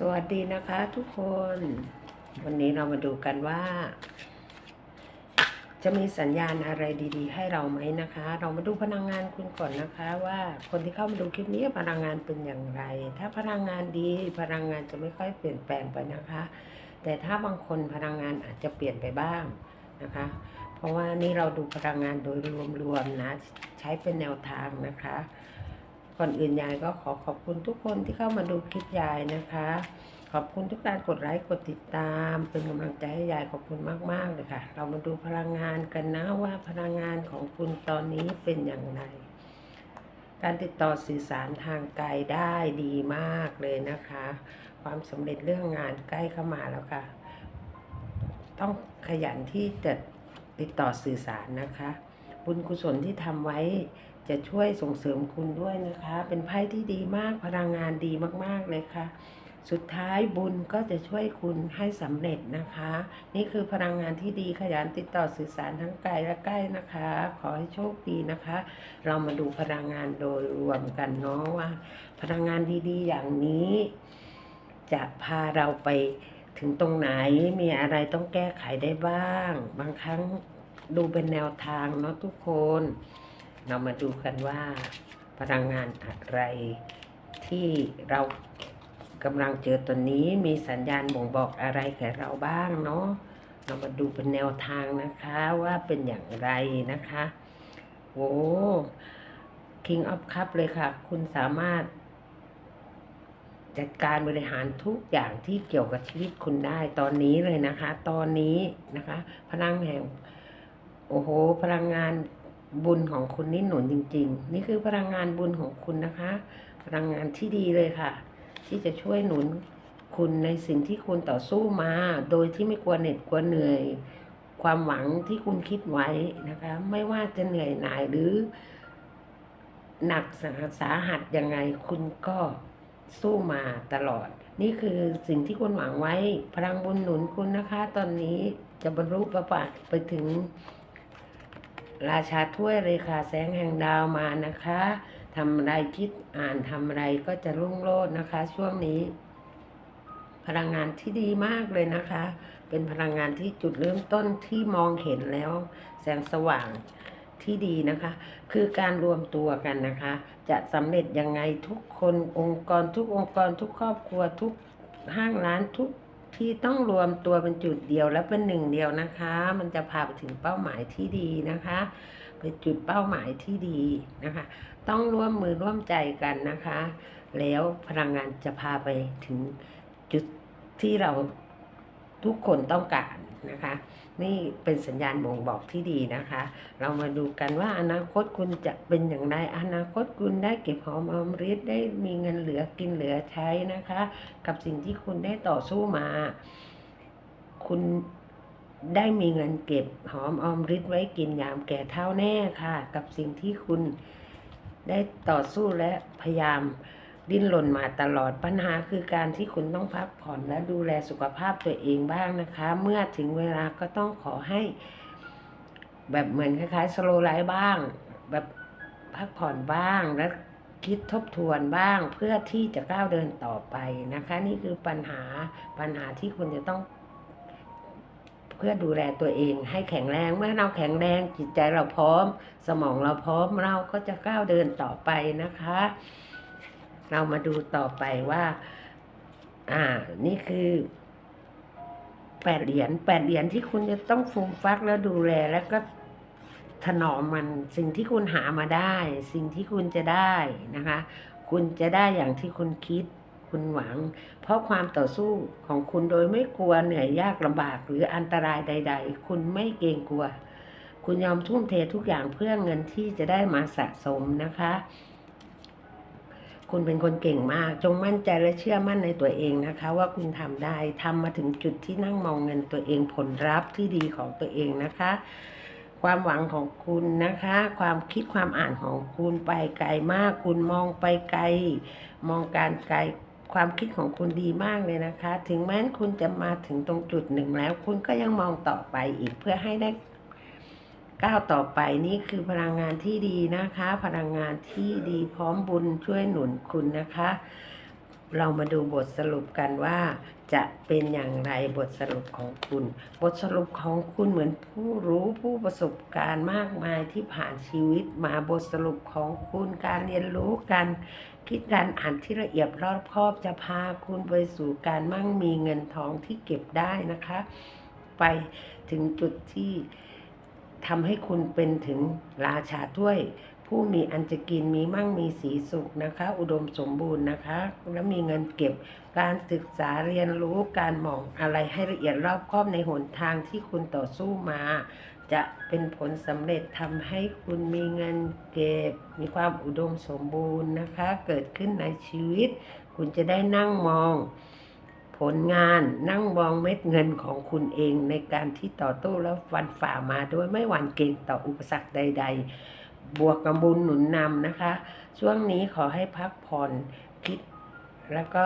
สวัสดีนะคะทุกคน วันนี้เรามาดูกันว่า จะมีสัญญาณอะไรดี ๆ ให้เราไหมนะคะ เรามาดูพลังงานคุณก่อนนะคะ ว่าคนที่เข้ามาดูคลิปนี้พลังงานเป็นอย่างไร ถ้าพลังงานดีพลังงานจะไม่ค่อยเปลี่ยนแปลงไปนะคะ แต่ถ้าบางคนพลังงานอาจจะเปลี่ยนไปบ้างนะคะ เพราะว่านี่เราดูพลังงานโดยรวมๆนะ ใช้เป็นแนวทางนะคะ ก่อนอื่นยายก็ขอขอบคุณทุกคนที่เข้ามาดูคลิปยายนะคะ ขอบคุณทุกการกดไลค์กดติดตาม เป็นกำลังใจให้ยายขอบคุณมากๆเลยค่ะ เรามาดูพลังงานกันนะว่าพลังงานของคุณตอนนี้เป็นอย่างไร การติดต่อสื่อสารทางไกลได้ดีมากเลยนะคะ ความสำเร็จเรื่องงานใกล้เข้ามาแล้วค่ะ ต้องขยันที่จะติดต่อสื่อสารนะคะ บุญกุศลที่ทำไว้จะช่วยส่งเสริมคุณด้วยนะคะ เป็นไพ่ที่ดีมากพลังงานดีมากๆเลยค่ะ สุดท้ายบุญก็จะช่วยคุณให้สำเร็จนะคะ นี่คือพลังงานที่ดีขยันติดต่อสื่อสารทั้งไกลและใกล้นะคะ ขอให้โชคดีนะคะ เรามาดูพลังงานโดยรวมกันเนาะว่า พลังงานดีๆ อย่างนี้ จะพาเราไปถึงตรงไหนมีอะไรต้องแก้ไขได้บ้าง บางครั้ง ดูเป็นแนวทางเนาะทุกคน เรามาดูกันว่า พลังงานอะไร ที่เรากำลังเจอตัวนี้มีสัญญาณบ่งบอกอะไรแก่เราบ้างเนาะเรามาดูเป็นแนวทางนะคะว่าเป็นอย่างไรนะคะโอ้ King of Cup เลยค่ะ คุณสามารถ จัดการบริหารทุกอย่างที่เกี่ยวกับชีวิตคุณได้ตอนนี้เลยนะคะ ตอนนี้นะคะ พลังแห่ง โอ้โห พลังงานบุญของคุณนี่หนุนจริง ๆ นี่คือพลังงานบุญของคุณนะคะ พลังงานที่ดีเลยค่ะ ที่จะช่วยหนุนคุณในสิ่งที่คุณต่อสู้มา โดยที่ไม่กลัวเหน็ดกลัวเหนื่อย ความหวังที่คุณคิดไว้นะคะ ไม่ว่าจะเหนื่อยหน่ายหรือ หนักสาหัสยังไงคุณก็สู้มาตลอด นี่คือสิ่งที่คุณหวังไว้ พลังบุญหนุนคุณนะคะ ตอนนี้จะบรรลุประปะไปถึง ราชาถ้วยเลยค่ะแสงแห่งดาวมานะคะทำอะไรคิดอ่านทำอะไรก็จะรุ่งโรจน์นะคะ ช่วงนี้ พลังงานที่ดีมากเลยนะคะ เป็นพลังงานที่จุดเริ่มต้นที่มองเห็นแล้ว แสงสว่างที่ดีนะคะ คือการรวมตัวกันนะคะ จะสำเร็จยังไงทุกคนองค์กรทุกองค์กรทุกครอบครัวทุกห้างร้านทุก ที่ต้องรวมตัวเป็นจุดเดียวและเป็นหนึ่งเดียวนะคะ มันจะพาไปถึงเป้าหมายที่ดีนะคะไปจุดเป้าหมายที่ดีนะคะ ต้องร่วมมือร่วมใจกันนะคะ แล้วพลังงานจะพาไปถึงจุดที่เราทุกคนต้องการ นะคะ นี่เป็นสัญญาณบ่งบอกที่ดีนะคะ เรามาดูกันว่าอนาคตคุณจะเป็นอย่างไร อนาคตคุณได้เก็บหอมอมริบได้มีเงินเหลือกินเหลือใช้นะคะ กับสิ่งที่คุณได้ต่อสู้มา คุณได้มีเงินเก็บหอมออมริบไว้กินยามแก่เท่าแน่ค่ะ กับสิ่งที่คุณได้ต่อสู้และพยายาม ดิ้นรนมาตลอดปัญหาคือการที่คุณต้องพักผ่อนและดูแลสุขภาพตัวเองบ้างนะคะ เมื่อถึงเวลาก็ต้องขอให้ แบบเหมือนคล้ายๆสโลไลฟ์บ้าง แบบพักผ่อนบ้างและคิดทบทวนบ้างเพื่อที่จะก้าวเดินต่อไปนะคะ นี่คือปัญหาปัญหาที่คุณจะต้อง เพื่อดูแลตัวเองให้แข็งแรงเมื่อเราแข็งแรงจิตใจเราพร้อม สมองเราพร้อมเราก็จะก้าวเดินต่อไปนะคะ เรามาดูต่อไปว่า อ่า นี่คือแปดเหรียญแปดเหรียญที่คุณจะต้องฟูมฟักแล้วดูแลแล้วก็ถนอมมันสิ่งที่คุณหามาได้ สิ่งที่คุณจะได้นะคะ คุณจะได้อย่างที่คุณคิด คุณหวัง เพราะความต่อสู้ของคุณโดยไม่กลัวเหนื่อยยากลำบากหรืออันตรายใด ๆ คุณไม่เกรงกลัว คุณยอมทุ่มเททุกอย่างเพื่อเงินที่จะได้มาสะสมนะคะ คุณเป็นคนเก่งมาก จงมั่นใจและเชื่อมั่นในตัวเองนะคะ ว่าคุณทำได้ทำมาถึงจุดที่นั่งมองเงินตัวเองผลลัพธ์ที่ดีของตัวเองนะคะ ความหวังของคุณนะคะ ความคิดความอ่านของคุณไปไกลมาก คุณมองไปไกล มองการไกลความคิดของคุณดีมากเลยนะคะ ถึงแม้คุณจะมาถึงตรงจุดหนึ่งแล้ว คุณก็ยังมองต่อไปอีกเพื่อให้ได้ ก้าวต่อไปนี่คือพลังงานที่ดีนะคะ พลังงานที่ดีพร้อมบุญช่วยหนุนคุณนะคะ เรามาดูบทสรุปกันว่า จะเป็นอย่างไรบทสรุปของคุณ บทสรุปของคุณเหมือนผู้รู้ผู้ประสบการณ์มากมายที่ผ่านชีวิตมาบทสรุปของคุณการเรียนรู้การคิดการอ่านที่ละเอียดรอบคอบจะพาคุณไปสู่การมั่งมีเงินทองที่เก็บได้นะคะ ไปถึงจุดที่ ทำให้คุณเป็นถึงราชาถ้วย ผู้มีอันจะกินมีมั่งมีสีสุขนะคะ อุดมสมบูรณ์นะคะ และมีเงินเก็บการศึกษาเรียนรู้การมองอะไรให้ละเอียดรอบคอบในหนทางที่คุณต่อสู้มา จะเป็นผลสำเร็จทำให้คุณมีเงินเก็บ มีความอุดมสมบูรณ์นะคะ เกิดขึ้นในชีวิต คุณจะได้นั่งมอง ผลงานนั่งมองเม็ดเงินของคุณเองในการที่ต่อตู้และฟันฝ่ามาโดยไม่หวั่นเกรงต่ออุปสรรคใด ๆ บวกกับบุญหนุนนำนะคะ ช่วงนี้ขอให้พักผ่อนคิดแล้วก็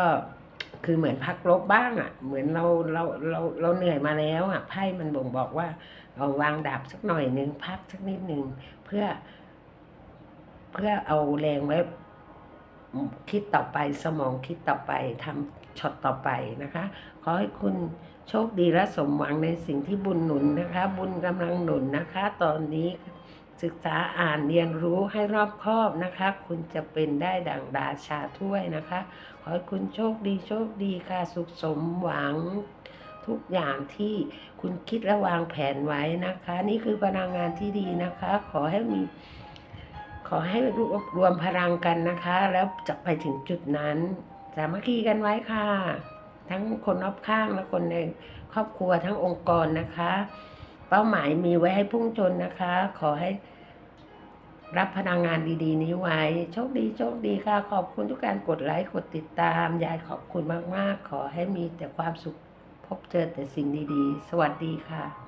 คือเหมือนพักลบบ้างอะ่ะ เหมือนเราเราเราเราเหนื่อยมาแล้วอะ่ะไพ่มันบ่งบอกว่าเอาวางดาบสักหน่อยหนึ่งพักสักนิดหนึ่งเพื่อ เพื่อเอาแรงไว้ คิดต่อไปสมองคิดต่อไปทำช็อตต่อไปนะคะ ขอให้คุณโชคดีและสมหวังในสิ่งที่บุญหนุนนะคะ บุญกำลังหนุนนะคะ ตอนนี้ศึกษาอ่านเรียนรู้ให้รอบคอบนะคะ คุณจะเป็นได้ดั่งดาชาถ้วยนะคะ ขอให้คุณโชคดีโชคดีค่ะ สุขสมหวังทุกอย่างที่คุณคิดและวางแผนไว้นะคะ นี่คือพลังงานที่ดีนะคะ ขอให้มี ขอให้รวบรวมพลังกันนะคะ แล้วจะไปถึงจุดนั้น สามัคคีกันไว้ค่ะ ทั้งคนรอบข้างและคนในครอบครัวทั้งองค์กรนะคะ เป้าหมายมีไว้ให้พุ่งชนนะคะ ขอให้รับพลังงานดีๆ นี้ไว้ โชคดีโชคดีค่ะ ขอบคุณทุกการกดไลค์ กดติดตาม ยายขอบคุณมาก ๆ ขอให้มีแต่ความสุข พบเจอแต่สิ่งดีๆ สวัสดีค่ะ